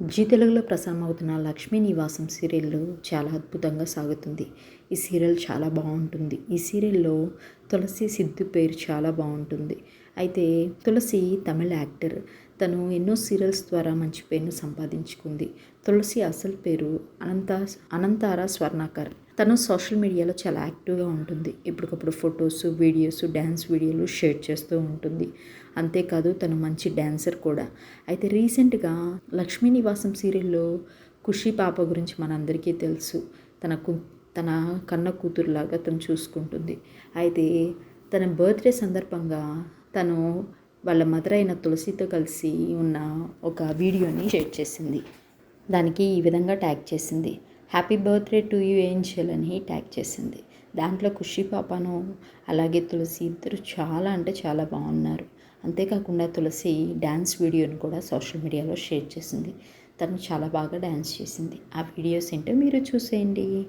G తెలుగులో ప్రసారమవుతున్న లక్ష్మీ నివాసం serial చాలా అద్భుతంగా సాగుతుంది. ఈ సీరియల్ చాలా బాగుంటుంది. ఈ సీరియల్లో తులసి సిద్ధు పేరు చాలా బాగుంటుంది. అయితే తులసి తమిళ యాక్టర్ తను ఎన్నో సీరియల్స్ ద్వారా మంచి పేరును సంపాదించుకుంది. తులసి అసలు పేరు అనంత అనంతార స్వర్ణాకర్. తను సోషల్ మీడియాలో చాలా యాక్టివ్గా ఉంటుంది. ఇప్పటికప్పుడు ఫొటోస్ వీడియోస్ డ్యాన్స్ వీడియోలు షేర్ చేస్తూ ఉంటుంది. అంతేకాదు తను మంచి డ్యాన్సర్ కూడా. అయితే రీసెంట్గా లక్ష్మీ నివాసం సీరియల్లో ఖుషి పాప గురించి మనందరికీ తెలుసు. తన కు తన కన్న కూతురులాగా తను చూసుకుంటుంది. అయితే తన బర్త్డే సందర్భంగా తను వాళ్ళ మదర్ అయిన తులసితో కలిసి ఉన్న ఒక వీడియోని షేర్ చేసింది. దానికి ఈ విధంగా ట్యాగ్ చేసింది. Happy birthday to you angel అని ట్యాగ్ చేసింది. దాంట్లో ఖుషి పాపను అలాగే తులసి ఇద్దరు చాలా అంటే చాలా బాగున్నారు. అంతేకాకుండా తులసి డ్యాన్స్ వీడియోని కూడా సోషల్ మీడియాలో షేర్ చేసింది. తను చాలా బాగా డ్యాన్స్ చేసింది. ఆ వీడియోస్ ఏంటో మీరు చూసేయండి.